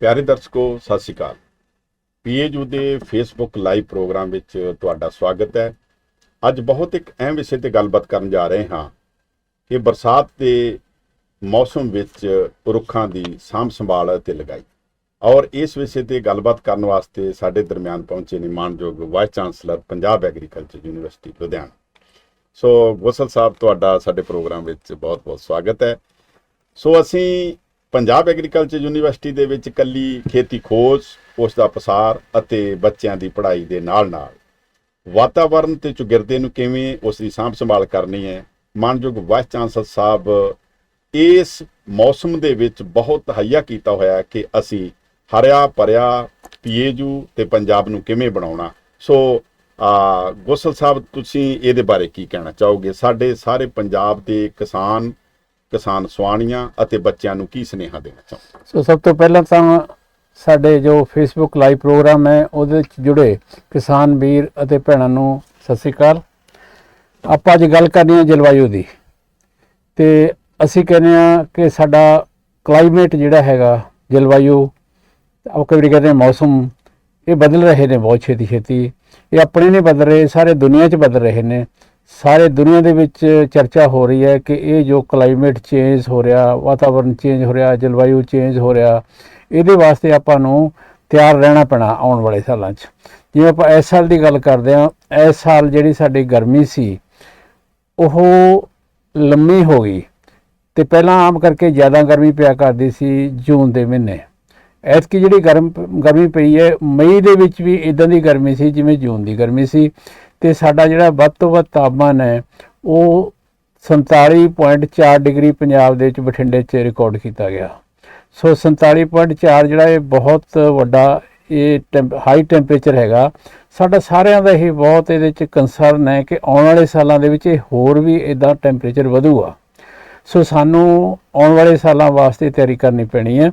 ਪਿਆਰੇ ਦਰਸ਼ਕੋ, ਸਤਿ ਸ਼੍ਰੀ ਅਕਾਲ। ਪੀਏਯੂ ਦੇ ਫੇਸਬੁੱਕ ਲਾਈਵ ਪ੍ਰੋਗਰਾਮ ਵਿੱਚ ਤੁਹਾਡਾ ਸਵਾਗਤ ਹੈ। ਅੱਜ ਬਹੁਤ ਇੱਕ ਅਹਿਮ ਵਿਸ਼ੇ ਤੇ ਗੱਲਬਾਤ ਕਰਨ ਜਾ ਰਹੇ ਹਾਂ ਕਿ ਬਰਸਾਤ ਦੇ ਮੌਸਮ ਵਿੱਚ ਰੁੱਖਾਂ ਦੀ ਸਾਂਭ ਸੰਭਾਲ ਅਤੇ ਲਗਾਈ। ਔਰ ਇਸ ਵਿਸ਼ੇ ਤੇ ਗੱਲਬਾਤ ਕਰਨ ਵਾਸਤੇ ਸਾਡੇ ਦਰਮਿਆਨ ਪਹੁੰਚੇ ਨੇ ਮਾਨਯੋਗ vice chancellor Punjab agriculture university Ludhiana. So Gosal sahib, ਤੁਹਾਡਾ ਸਾਡੇ ਪ੍ਰੋਗਰਾਮ ਵਿੱਚ ਬਹੁਤ-ਬਹੁਤ ਸਵਾਗਤ ਹੈ। ਸੋ, ਅਸੀਂ ਪੰਜਾਬ ਐਗਰੀਕਲਚਰ ਯੂਨੀਵਰਸਿਟੀ ਦੇ ਵਿੱਚ ਕੱਲੀ ਖੇਤੀ ਖੋਜ, ਉਸ ਦਾ ਪਸਾਰ ਅਤੇ ਬੱਚਿਆਂ ਦੀ ਪੜ੍ਹਾਈ ਦੇ ਨਾਲ-ਨਾਲ। ਵਾਤਾਵਰਣ ਤੇ ਚੁਗਿਰਦੇ ਨੂੰ ਕਿਵੇਂ ਉਸ ਦੀ ਸਾਂਭ ਸੰਭਾਲ ਕਰਨੀ ਹੈ? ਮਾਨਯੋਗ ਵਾਈਸ ਚਾਂਸਲਰ ਸਾਹਿਬ, ਇਸ ਮੌਸਮ ਦੇ ਵਿੱਚ ਬਹੁਤ ਹਈਆ ਕੀਤਾ ਹੋਇਆ ਕਿ ਅਸੀਂ ਹਰਿਆ ਭਰਿਆ ਪੀਏਯੂ ਤੇ ਪੰਜਾਬ ਨੂੰ ਕਿਵੇਂ ਬਣਾਉਣਾ। ਸੋ, ਆ, ਗੋਸਲ ਸਾਹਿਬ, ਤੁਸੀਂ ਇਹਦੇ ਬਾਰੇ ਕੀ ਕਹਿਣਾ ਚਾਹੋਗੇ? ਸਾਡੇ ਸਾਰੇ ਪੰਜਾਬ ਦੇ ਕਿਸਾਨ ਕਿਸਾਨ ਸਵਾਣੀਆਂ ਅਤੇ ਬੱਚਿਆਂ ਨੂੰ ਕੀ ਸੁਨੇਹਾ ਦੇਣਾ ਚਾਹੋਗੇ ਸੋ ਸਭ ਤੋਂ ਪਹਿਲਾਂ ਤਾਂ ਸਾਡੇ ਜੋ ਫੇਸਬੁੱਕ ਲਾਈਵ ਪ੍ਰੋਗਰਾਮ ਹੈ, ਉਹਦੇ ਵਿੱਚ ਜੁੜੇ ਕਿਸਾਨ ਵੀਰ ਅਤੇ ਭੈਣਾਂ ਨੂੰ ਸਤਿ ਸ੍ਰੀ ਅਕਾਲ। ਆਪਾਂ ਅੱਜ ਗੱਲ ਕਰਨੀ ਹੈ ਜਲਵਾਯੂ ਦੀ। ਤੇ ਅਸੀਂ ਕਹਿੰਦੇ ਆ ਕਿ ਸਾਡਾ ਕਲਾਈਮੇਟ ਜਿਹੜਾ ਹੈਗਾ, ਜਲਵਾਯੂ, ਆਪਾਂ ਕਈ ਵਾਰੀ ਕਹਿੰਦੇ ਮੌਸਮ, ਇਹ ਬਦਲ ਰਹੇ ਨੇ ਬਹੁਤ ਛੇਤੀ ਛੇਤੀ ਇਹ ਆਪਣੇ ਨਹੀਂ ਬਦਲ ਰਹੇ ਸਾਰੇ ਦੁਨੀਆ 'ਚ ਬਦਲ ਰਹੇ ਨੇ। ਸਾਰੇ ਦੁਨੀਆ ਦੇ ਵਿੱਚ ਚਰਚਾ ਹੋ ਰਹੀ ਹੈ ਕਿ ਇਹ ਜੋ ਕਲਾਈਮੇਟ ਚੇਂਜ ਹੋ ਰਿਹਾ ਵਾਤਾਵਰਣ ਚੇਂਜ ਹੋ ਰਿਹਾ, ਜਲਵਾਯੂ ਚੇਂਜ ਹੋ ਰਿਹਾ, ਇਹਦੇ ਵਾਸਤੇ ਆਪਾਂ ਨੂੰ ਤਿਆਰ ਰਹਿਣਾ ਪੈਣਾ ਆਉਣ ਵਾਲੇ ਸਾਲਾਂ 'ਚ। ਜਿਵੇਂ ਆਪਾਂ ਇਸ ਸਾਲ ਦੀ ਗੱਲ ਕਰਦੇ ਹਾਂ, ਇਸ ਸਾਲ ਜਿਹੜੀ ਸਾਡੀ ਗਰਮੀ ਸੀ, ਉਹ ਲੰਮੀ ਹੋ ਗਈ ਤੇ ਪਹਿਲਾਂ ਆਮ ਕਰਕੇ ਜ਼ਿਆਦਾ ਗਰਮੀ ਪਿਆ ਕਰਦੀ ਸੀ ਜੂਨ ਦੇ ਮਹੀਨੇ। ਐਤਕੀ ਜਿਹੜੀ ਗਰਮ, ਗਰਮੀ ਪਈ ਹੈ, ਮਈ ਦੇ ਵਿੱਚ ਵੀ ਇਦਾਂ ਦੀ ਗਰਮੀ ਸੀ ਜਿਵੇਂ ਜੂਨ ਦੀ ਗਰਮੀ ਸੀ। ਤੇ ਸਾਡਾ ਜਿਹੜਾ ਵੱਧ ਤੋਂ ਵੱਧ ਤਾਪਮਾਨ ਹੈ, ਉਹ 47.4 ਡਿਗਰੀ ਪੰਜਾਬ ਦੇ ਵਿੱਚ ਬਠਿੰਡੇ 'ਚ ਰਿਕਾਰਡ ਕੀਤਾ ਗਿਆ। ਸੋ 47.4 ਜਿਹੜਾ ਇਹ ਬਹੁਤ ਵੱਡਾ ਇਹ ਹਾਈ ਟੈਂਪਰੇਚਰ ਹੈਗਾ। ਸਾਡਾ ਸਾਰਿਆਂ ਦਾ ਇਹ ਬਹੁਤ ਇਹਦੇ 'ਚ ਕੰਸਰਨ ਹੈ ਕਿ ਆਉਣ ਵਾਲੇ ਸਾਲਾਂ ਦੇ ਵਿੱਚ ਇਹ ਹੋਰ ਵੀ ਇਦਾਂ ਟੈਂਪਰੇਚਰ ਵਧੂਗਾ। ਸੋ ਸਾਨੂੰ ਆਉਣ ਵਾਲੇ ਸਾਲਾਂ ਵਾਸਤੇ ਤਿਆਰੀ ਕਰਨੀ ਪੈਣੀ ਹੈ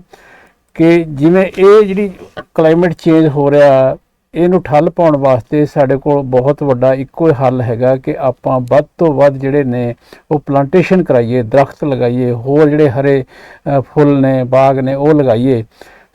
ਕਿ ਜਿਵੇਂ ਇਹ ਜਿਹੜੀ ਕਲਾਈਮੇਟ ਚੇਂਜ ਹੋ ਰਿਹਾ ਇਹਨੂੰ ਠੱਲ ਪਾਉਣ ਵਾਸਤੇ ਸਾਡੇ ਕੋਲ ਬਹੁਤ ਵੱਡਾ ਇੱਕੋ ਹੀ ਹੱਲ ਹੈਗਾ ਕਿ ਆਪਾਂ ਵੱਧ ਤੋਂ ਵੱਧ ਜਿਹੜੇ ਨੇ ਉਹ ਪਲਾਂਟੇਸ਼ਨ ਕਰਾਈਏ, ਦਰਖਤ ਲਗਾਈਏ, ਹੋਰ ਜਿਹੜੇ ਹਰੇ ਫੁੱਲ ਨੇ, ਬਾਗ ਨੇ ਉਹ ਲਗਾਈਏ।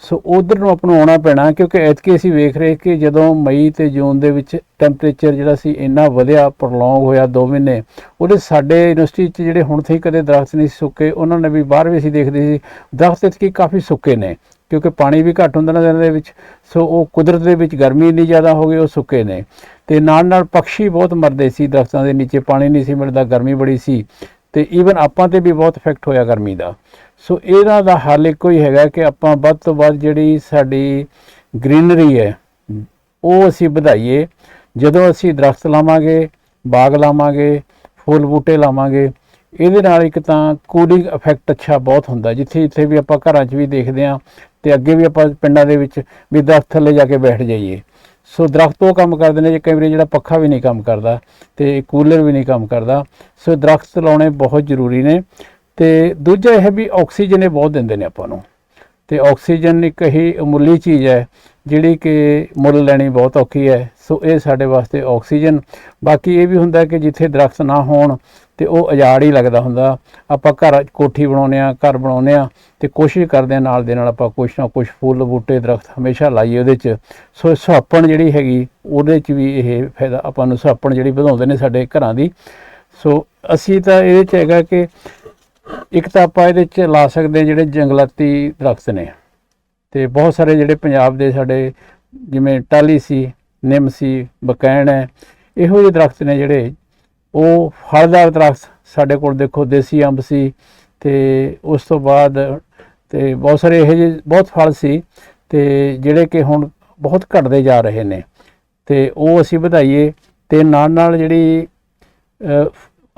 ਸੋ ਉਧਰ ਨੂੰ ਆਪਾਂ ਨੂੰ ਆਉਣਾ ਪੈਣਾ ਕਿਉਂਕਿ ਐਤਕੀ ਅਸੀਂ ਵੇਖ ਰਹੇ ਕਿ ਜਦੋਂ ਮਈ ਤੇ ਜੂਨ ਦੇ ਵਿੱਚ ਟੈਂਪਰੇਚਰ ਜਿਹੜਾ ਸੀ ਇੰਨਾ ਵਧਿਆ ਪ੍ਰੋਲੋਂਗ ਹੋਇਆ 2 ਮਹੀਨੇ, ਉਹਦੇ ਸਾਡੇ ਯੂਨੀਵਰਸਿਟੀ 'ਚ ਜਿਹੜੇ ਹੁਣ ਤੱਕ ਕਦੇ ਦਰਖਤ ਨਹੀਂ ਸੀ ਸੁੱਕੇ, ਉਹਨਾਂ ਨੇ ਵੀ ਬਾਹਰ ਵੀ ਅਸੀਂ ਦੇਖਦੇ ਸੀ, ਦਰਖਤ ਇਤਕੀ ਕਾਫੀ ਸੁੱਕੇ ਨੇ। ਕਿਉਂਕਿ ਪਾਣੀ ਵੀ ਘੱਟ ਹੁੰਦਾ ਨਾ ਦਿਨਾਂ ਦੇ ਵਿੱਚ, ਸੋ ਉਹ ਕੁਦਰਤ ਦੇ ਵਿੱਚ ਗਰਮੀ ਇੰਨੀ ਜ਼ਿਆਦਾ ਹੋ ਗਈ, ਉਹ ਸੁੱਕੇ ਨੇ। ਤੇ ਨਾਲ ਨਾਲ ਪੰਛੀ ਬਹੁਤ ਮਰਦੇ ਸੀ, ਦਰਖਤਾਂ ਦੇ ਨੀਚੇ ਪਾਣੀ ਨਹੀਂ ਸੀ ਮਿਲਦਾ, ਗਰਮੀ ਬੜੀ ਸੀ। ਤੇ ਈਵਨ ਆਪਾਂ ਤੇ ਵੀ ਬਹੁਤ ਇਫੈਕਟ ਹੋਇਆ ਗਰਮੀ ਦਾ। ਸੋ ਇਹਦਾ ਦਾ ਹੱਲ ਇੱਕੋ ਹੀ ਹੈਗਾ ਕਿ ਆਪਾਂ ਵੱਧ ਤੋਂ ਵੱਧ ਜਿਹੜੀ ਸਾਡੀ ਗ੍ਰੀਨਰੀ ਹੈ, ਉਹ ਅਸੀਂ ਵਧਾਈਏ। ਜਦੋਂ ਅਸੀਂ ਦਰਖਤ ਲਾਵਾਂਗੇ, ਬਾਗ ਲਾਵਾਂਗੇ, ਫੁੱਲ ਬੂਟੇ ਲਾਵਾਂਗੇ, ਇਹਦੇ ਨਾਲ ਇੱਕ ਤਾਂ ਕੂਲਿੰਗ ਇਫੈਕਟ ਅੱਛਾ ਬਹੁਤ ਹੁੰਦਾ। ਜਿੱਥੇ ਜਿੱਥੇ ਵੀ ਆਪਾਂ ਘਰਾਂ 'ਚ ਵੀ ਦੇਖਦੇ ਹਾਂ ਤੇ ਅੱਗੇ ਵੀ ਆਪਾਂ ਪਿੰਡਾਂ ਦੇ ਵਿੱਚ ਵੀ ਦਰਖਤ ਥੱਲੇ ਜਾ ਕੇ ਬੈਠ ਜਾਈਏ। ਸੋ ਦਰਖਤ ਉਹ ਕੰਮ ਕਰਦੇ ਨੇ ਜੇ ਕਈ ਵਾਰੀ ਜਿਹੜਾ ਪੱਖਾ ਵੀ ਨਹੀਂ ਕੰਮ ਕਰਦਾ ਤੇ ਕੂਲਰ ਵੀ ਨਹੀਂ ਕੰਮ ਕਰਦਾ। ਸੋ ਦਰਖਤ ਲਾਉਣੇ ਬਹੁਤ ਜ਼ਰੂਰੀ ਨੇ ਤੇ ਦੂਜਾ ਇਹ ਵੀ ਆਕਸੀਜਨ ਇਹ ਬਹੁਤ ਦਿੰਦੇ ਨੇ ਆਪਾਂ ਨੂੰ। ਤੇ ਆਕਸੀਜਨ ਇੱਕ ਹੀ ਅਮੁੱਲੀ ਚੀਜ਼ ਹੈ, ਜਿਹੜੀ ਕਿ ਮੁੱਲ ਲੈਣੀ ਬਹੁਤ ਔਖੀ ਹੈ। ਸੋ ਇਹ ਸਾਡੇ ਵਾਸਤੇ ਆਕਸੀਜਨ। ਬਾਕੀ ਇਹ ਵੀ ਹੁੰਦਾ ਕਿ ਜਿੱਥੇ ਦਰਖਤ ਨਾ ਹੋਣ ਤੇ ਉਹ ਉਜਾੜ ਹੀ ਲੱਗਦਾ ਹੁੰਦਾ। ਆਪਾਂ ਘਰ ਕੋਠੀ ਬਣਾਉਂਦੇ ਆ ਘਰ ਬਣਾਉਂਦੇ ਆ ਤੇ ਕੋਸ਼ਿਸ਼ ਕਰਦੇ ਆ ਨਾਲ ਦੇ ਨਾਲ ਆਪਾਂ ਕੁਛ ਨਾ ਕੁਛ ਫੁੱਲ ਬੂਟੇ, ਦਰਖਤ ਹਮੇਸ਼ਾ ਲਾਈਏ ਉਹਦੇ 'ਚ। ਸੋ ਸੁਹਾਪਣ ਜਿਹੜੀ ਹੈਗੀ, ਉਹਦੇ 'ਚ ਵੀ ਇਹ ਫਾਇਦਾ ਆਪਾਂ ਨੂੰ ਸੁਹਾਪਣ ਜਿਹੜੀ ਵਧਾਉਂਦੇ ਨੇ ਸਾਡੇ ਘਰਾਂ ਦੀ। ਸੋ ਅਸੀਂ ਤਾਂ ਇਹਦੇ 'ਚ ਹੈਗਾ ਕਿ ਇੱਕ ਤਾਂ ਆਪਾਂ ਇਹਦੇ 'ਚ ਲਾ ਸਕਦੇ ਹਾਂ ਜਿਹੜੇ ਜੰਗਲਾਤੀ ਦਰਖਤ ਨੇ। ਤੇ ਬਹੁਤ ਸਾਰੇ ਜਿਹੜੇ ਪੰਜਾਬ ਦੇ ਸਾਡੇ ਜਿਵੇਂ ਟਾਲੀ ਸੀ, ਨਿੰਮ ਸੀ, ਬਕੈਣ ਹੈ, ਇਹੋ ਜਿਹੇ ਦਰਖਤ ਨੇ ਜਿਹੜੇ ਉਹ ਫਲਦਾਰ ਦਰਖਤ ਸਾਡੇ ਕੋਲ ਦੇਖੋ, ਦੇਸੀ ਅੰਬ ਸੀ ਤੇ ਉਸ ਤੋਂ ਬਾਅਦ ਤੇ ਬਹੁਤ ਸਾਰੇ ਇਹੋ ਜਿਹੇ ਬਹੁਤ ਫਲ ਸੀ ਤੇ ਜਿਹੜੇ ਕਿ ਹੁਣ ਬਹੁਤ ਘਟਦੇ ਜਾ ਰਹੇ ਨੇ। ਤੇ ਉਹ ਅਸੀਂ ਵਧਾਈਏ ਤੇ ਨਾਲ ਨਾਲ ਜਿਹੜੀ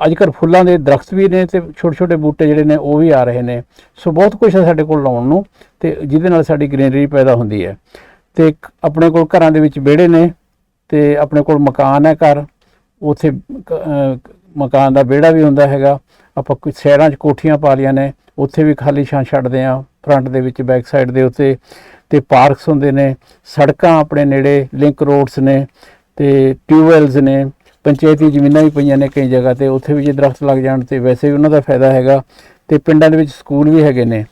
ਅੱਜ ਕੱਲ੍ਹ ਫੁੱਲਾਂ ਦੇ ਦਰਖਤ ਵੀ ਨੇ ਤੇ ਛੋਟੇ ਛੋਟੇ ਬੂਟੇ ਜਿਹੜੇ ਨੇ ਉਹ ਵੀ ਆ ਰਹੇ ਨੇ। ਸੋ ਬਹੁਤ ਕੁਝ ਹੈ ਸਾਡੇ ਕੋਲ ਲਾਉਣ ਨੂੰ ਤੇ ਜਿਹਦੇ ਨਾਲ ਸਾਡੀ ਗ੍ਰੀਨਰੀ ਪੈਦਾ ਹੁੰਦੀ ਹੈ। ਤੇ ਆਪਣੇ ਕੋਲ ਘਰਾਂ ਦੇ ਵਿੱਚ ਵਿਹੜੇ ਨੇ ਤੇ ਆਪਣੇ ਕੋਲ ਮਕਾਨ ਹੈ ਘਰ। ਉਥੇ ਮਕਾਨ ਦਾ ਵਿਹੜਾ ਵੀ ਹੁੰਦਾ ਹੈਗਾ। ਆਪਾਂ ਕੁਝ ਸ਼ਹਿਰਾਂ 'ਚ ਕੋਠੀਆਂ ਪਾ ਲੀਆਂ ਨੇ। ਉੱਥੇ ਵੀ ਖਾਲੀ ਛਾਂ ਛੱਡਦੇ ਆ ਫਰੰਟ ਦੇ ਵਿੱਚ, ਬੈਕ ਸਾਈਡ ਦੇ ਉੱਤੇ ਤੇ ਪਾਰਕਸ ਹੁੰਦੇ ਨੇ। ਸੜਕਾਂ ਆਪਣੇ ਨੇੜੇ, ਲਿੰਕ ਰੋਡਸ ਨੇ ਤੇ ਟਿਊਬਵੈਲਸ ਨੇ। ਪੰਚਾਇਤੀ ਜ਼ਮੀਨਾਂ ਵੀ ਪਈਆਂ ਨੇ ਕਈ ਜਗ੍ਹਾ ਤੇ, ਉੱਥੇ ਵੀ ਜੇ ਦਰਖਤ ਲੱਗ ਜਾਣ ਤੇ ਵੈਸੇ ਵੀ ਉਹਨਾਂ ਦਾ ਫਾਇਦਾ ਹੈਗਾ ਤੇ ਪਿੰਡਾਂ ਦੇ ਵਿੱਚ ਸਕੂਲ ਵੀ ਹੈਗੇ ਨੇ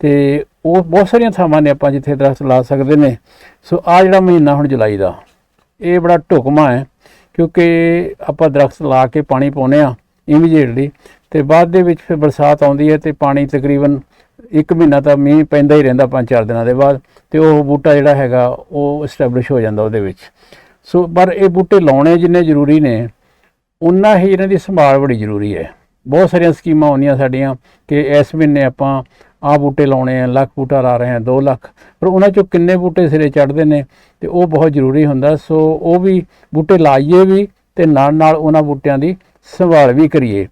ਤੇ ਉਹ ਬਹੁਤ ਸਾਰੀਆਂ ਥਾਵਾਂ ਨੇ ਆਪਾਂ ਜਿੱਥੇ ਦਰਖਤ ਲਾ ਸਕਦੇ ਨੇ। ਸੋ ਆ ਜਿਹੜਾ ਮਹੀਨਾ ਹੁਣ ਜੁਲਾਈ ਦਾ, ਇਹ ਬੜਾ ਢੁਕਮਾ ਹੈ ਕਿਉਂਕਿ ਆਪਾਂ ਦਰਖਤ ਲਾ ਕੇ ਪਾਣੀ ਪਾਉਂਦੇ ਆ ਇਮੀਡੀਏਟਲੀ ਤੇ ਬਾਅਦ ਦੇ ਵਿੱਚ ਫਿਰ ਬਰਸਾਤ ਆਉਂਦੀ ਹੈ ਤੇ ਪਾਣੀ ਤਕਰੀਬਨ ਇੱਕ ਮਹੀਨਾ ਤਾਂ ਮੀਂਹ ਪੈਂਦਾ ਹੀ ਰਹਿੰਦਾ ਪੰਜ ਚਾਰ ਦਿਨਾਂ ਦੇ ਬਾਅਦ ਤੇ ਉਹ ਬੂਟਾ ਜਿਹੜਾ ਹੈਗਾ ਉਹ ਐਸਟੈਬਲਿਸ਼ ਹੋ ਜਾਂਦਾ ਉਹਦੇ ਵਿੱਚ। ਸੋ ਪਰ ਇਹ ਬੂਟੇ ਲਾਉਣੇ ਜਿੰਨੇ ਜ਼ਰੂਰੀ ਨੇ ਉਨਾ ਹੀ ਇਹਨਾਂ ਦੀ ਸੰਭਾਲ ਬੜੀ ਜ਼ਰੂਰੀ ਹੈ। ਬਹੁਤ ਸਾਰੀਆਂ ਸਕੀਮਾਂ ਆਉਂਦੀਆਂ ਸਾਡੀਆਂ ਕਿ ਇਸ ਮਹੀਨੇ ਆਪਾਂ ਆਹ ਬੂਟੇ ਲਾਉਣੇ ਆ ਲੱਖ ਬੂਟਾ ਲਾ ਰਹੇ ਆ 2 ਲੱਖ। ਪਰ ਉਹਨਾਂ ਚੋਂ ਕਿੰਨੇ ਬੂਟੇ ਸਿਰੇ ਚੜ੍ਹਦੇ ਨੇ ਤੇ ਉਹ ਬਹੁਤ ਜ਼ਰੂਰੀ ਹੁੰਦਾ। ਸੋ ਉਹ ਵੀ ਬੂਟੇ ਲਾਈਏ ਵੀ ਤੇ ਨਾਲ ਨਾਲ ਉਹਨਾਂ ਬੂਟਿਆਂ ਦੀ ਸੰਭਾਲ ਵੀ ਕਰੀਏ।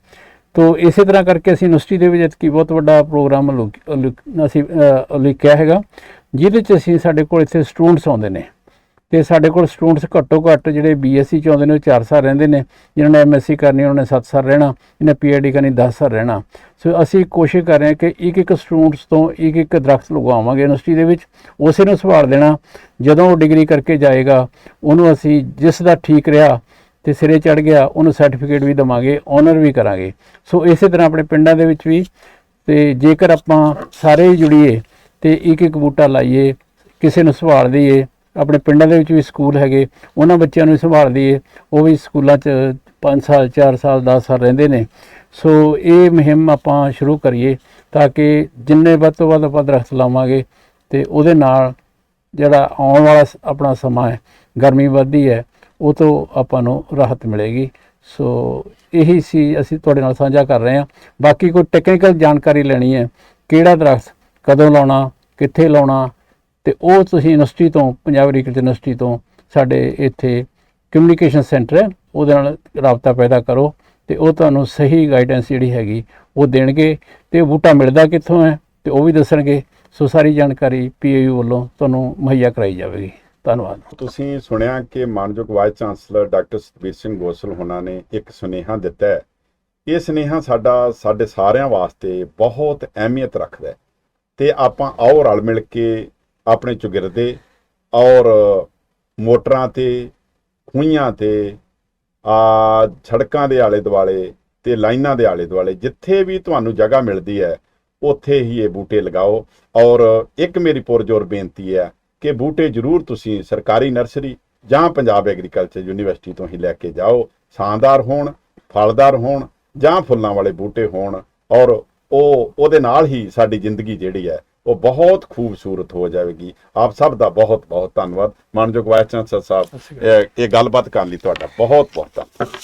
ਤੋ ਇਸੇ ਤਰ੍ਹਾਂ ਕਰਕੇ ਅਸੀਂ ਯੂਨੀਵਰਸਿਟੀ ਦੇ ਵਿੱਚ ਕੀ ਬਹੁਤ ਵੱਡਾ ਪ੍ਰੋਗਰਾਮ ਉਲੀਕ- ਅਸੀਂ ਅ, ਉਲੀਕਿਆ ਹੈਗਾ ਜਿਹਦੇ ਚ ਅਸੀਂ ਸਾਡੇ ਕੋਲ ਇੱਥੇ ਸਟੂਡੈਂਟਸ ਆਉਂਦੇ ਨੇ। ਤੇ ਸਾਡੇ ਕੋਲ ਸਟੂਡੈਂਟਸ ਘੱਟੋ ਘੱਟ ਜਿਹੜੇ ਬੀਐਸਸੀ ਚ ਆਉਂਦੇ ਨੇ, ਉਹ 4 ਸਾਲ ਰਹਿੰਦੇ ਨੇ। ਜਿਨ੍ਹਾਂ ਨੇ ਐਮਐਸਸੀ ਕਰਨੀ, ਉਹਨਾਂ ਨੇ 7 ਸਾਲ ਰਹਿਣਾ। ਜਿਹਨੇ ਪੀਐਚਡੀ ਕਰਨੀ 10 ਸਾਲ ਰਹਿਣਾ। ਸੋ ਅਸੀਂ ਕੋਸ਼ਿਸ਼ ਕਰ ਰਹੇ ਹਾਂ ਕਿ ਇੱਕ ਇੱਕ ਸਟੂਡੈਂਟਸ ਤੋਂ ਇੱਕ ਇੱਕ ਦਰਖਤ ਲਗਵਾਵਾਂਗੇ ਯੂਨੀਵਰਸਿਟੀ ਦੇ ਵਿੱਚ। ਉਸੇ ਨੂੰ ਸੰਭਾਲ ਦੇਣਾ। ਜਦੋਂ ਉਹ ਡਿਗਰੀ ਕਰਕੇ ਜਾਏਗਾ, ਉਹਨੂੰ ਅਸੀਂ ਜਿਸ ਦਾ ਠੀਕ ਰਿਹਾ ਤੇ ਸਿਰੇ ਚੜ ਗਿਆ, ਉਹਨੂੰ ਸਰਟੀਫਿਕੇਟ ਵੀ ਦਵਾਂਗੇ ਓਨਰ ਵੀ ਕਰਾਂਗੇ। ਸੋ ਇਸੇ ਤਰ੍ਹਾਂ ਆਪਣੇ ਪਿੰਡਾਂ ਦੇ ਵਿੱਚ ਵੀ ਤੇ ਜੇਕਰ ਆਪਾਂ ਸਾਰੇ ਹੀ ਜੁੜੀਏ ਤੇ ਇੱਕ ਇੱਕ ਬੂਟਾ ਲਾਈਏ, ਕਿਸੇ ਨੂੰ ਸੰਭਾਲ ਦਈਏ ਆਪਣੇ ਪਿੰਡਾਂ ਦੇ ਵਿੱਚ ਵੀ ਸਕੂਲ ਹੈਗੇ, ਉਹਨਾਂ ਬੱਚਿਆਂ ਨੂੰ ਵੀ ਸੰਭਾਲ ਦਈਏ ਉਹ ਵੀ ਸਕੂਲਾਂ 'ਚ 5 ਸਾਲ 4 ਸਾਲ 10 ਸਾਲ ਰਹਿੰਦੇ ਨੇ। ਸੋ ਇਹ ਮੁਹਿੰਮ ਆਪਾਂ ਸ਼ੁਰੂ ਕਰੀਏ ਤਾਂ ਕਿ ਜਿੰਨੇ ਵੱਧ ਤੋਂ ਵੱਧ ਆਪਾਂ ਦਰਖਤ ਲਾਵਾਂਗੇ ਤੇ ਉਹਦੇ ਨਾਲ ਜਿਹੜਾ ਆਉਣ ਵਾਲਾ ਸ- ਆਪਣਾ ਸਮਾਂ ਹੈ, ਗਰਮੀ ਵੱਧਦੀ ਹੈ, ਉਹ ਤੋਂ ਆਪਾਂ ਨੂੰ ਰਾਹਤ ਮਿਲੇਗੀ। ਸੋ ਇਹੀ ਸੀ ਅਸੀਂ ਤੁਹਾਡੇ ਨਾਲ ਸਾਂਝਾ ਕਰ ਰਹੇ ਹਾਂ। ਬਾਕੀ ਕੋਈ ਟੈਕਨੀਕਲ ਜਾਣਕਾਰੀ ਲੈਣੀ ਹੈ, ਕਿਹੜਾ ਦਰਖਤ, ਕਦੋਂ ਲਾਉਣਾ, ਕਿੱਥੇ ਲਾਉਣਾ ਤੇ ਉਹ ਤੁਸੀਂ ਯੂਨੀਵਰਸਿਟੀ ਤੋਂ, ਪੰਜਾਬ ਐਗਰੀਕਲਚਰ ਯੂਨੀਵਰਸਿਟੀ ਤੋਂ ਸਾਡੇ ਇੱਥੇ ਕਮਿਊਨੀਕੇਸ਼ਨ ਸੈਂਟਰ ਹੈ, ਉਹਦੇ ਨਾਲ ਰਾਬਤਾ ਪੈਦਾ ਕਰੋ ਤੇ ਉਹ ਤੁਹਾਨੂੰ ਸਹੀ ਗਾਈਡੈਂਸ ਜਿਹੜੀ ਹੈਗੀ ਉਹ ਦੇਣਗੇ ਤੇ ਬੂਟਾ ਮਿਲਦਾ ਕਿੱਥੋਂ ਹੈ ਤੇ ਉਹ ਵੀ ਦੱਸਣਗੇ। ਸੋ ਸਾਰੀ ਜਾਣਕਾਰੀ ਪੀਏਯੂ ਵੱਲੋਂ ਤੁਹਾਨੂੰ ਮੁਹੱਈਆ ਕਰਾਈ ਜਾਵੇਗੀ। ਧੰਨਵਾਦ। ਤੁਸੀਂ ਸੁਣਿਆ ਕਿ ਮਾਨਯੋਗ vice chancellor doctor Satvir Singh Gosal ਹੋਣਾ ਨੇ ਇੱਕ ਸੁਨੇਹਾ ਦਿੱਤਾ ਹੈ। ਇਹ ਸੁਨੇਹਾ ਸਾਡਾ, ਸਾਡੇ ਸਾਰਿਆਂ ਵਾਸਤੇ ਬਹੁਤ ਅਹਿਮੀਅਤ ਰੱਖਦਾ ਹੈ। ਤੇ ਆਪਾਂ ਆਓ ਰਲ ਮਿਲ ਕੇ ਆਪਣੇ ਚੁਗਿਰਦੇ ਔਰ ਮੋਟਰਾਂ ਤੇ, ਖੂਹੀਆਂ ਤੇ, ਆ ਸੜਕਾਂ ਦੇ ਆਲੇ ਦੁਆਲੇ ਤੇ ਲਾਈਨਾਂ ਦੇ ਆਲੇ ਦੁਆਲੇ ਜਿੱਥੇ ਵੀ ਤੁਹਾਨੂੰ ਜਗ੍ਹਾ ਮਿਲਦੀ ਹੈ, ਉੱਥੇ ਹੀ ਇਹ ਬੂਟੇ ਲਗਾਓ। ਔਰ ਇੱਕ ਮੇਰੀ ਪੁਰਜੋਰ ਬੇਨਤੀ ਹੈ ਕਿ ਬੂਟੇ ਜ਼ਰੂਰ ਤੁਸੀਂ ਸਰਕਾਰੀ ਨਰਸਰੀ ਜਾਂ ਪੰਜਾਬ ਐਗਰੀਕਲਚਰ ਯੂਨੀਵਰਸਿਟੀ ਤੋਂ ਹੀ ਲੈ ਕੇ ਜਾਓ। ਸ਼ਾਨਦਾਰ ਹੋਣ, ਫਲਦਾਰ ਹੋਣ ਜਾਂ ਫੁੱਲਾਂ ਵਾਲੇ ਬੂਟੇ ਹੋਣ ਔਰ ਉਹ ਉਹਦੇ ਨਾਲ ਹੀ ਸਾਡੀ ਜ਼ਿੰਦਗੀ ਜਿਹੜੀ ਹੈ ਉਹ ਬਹੁਤ ਖੂਬਸੂਰਤ ਹੋ ਜਾਵੇਗੀ। ਆਪ ਸਭ ਦਾ ਬਹੁਤ ਬਹੁਤ ਧੰਨਵਾਦ। ਮਾਨਯੋਗ ਵਾਈਸ ਚਾਂਸਲਰ ਸਾਹਿਬ ਇਹ ਗੱਲਬਾਤ ਕਰਨ ਲਈ ਤੁਹਾਡਾ ਬਹੁਤ ਬਹੁਤ ਧੰਨਵਾਦ।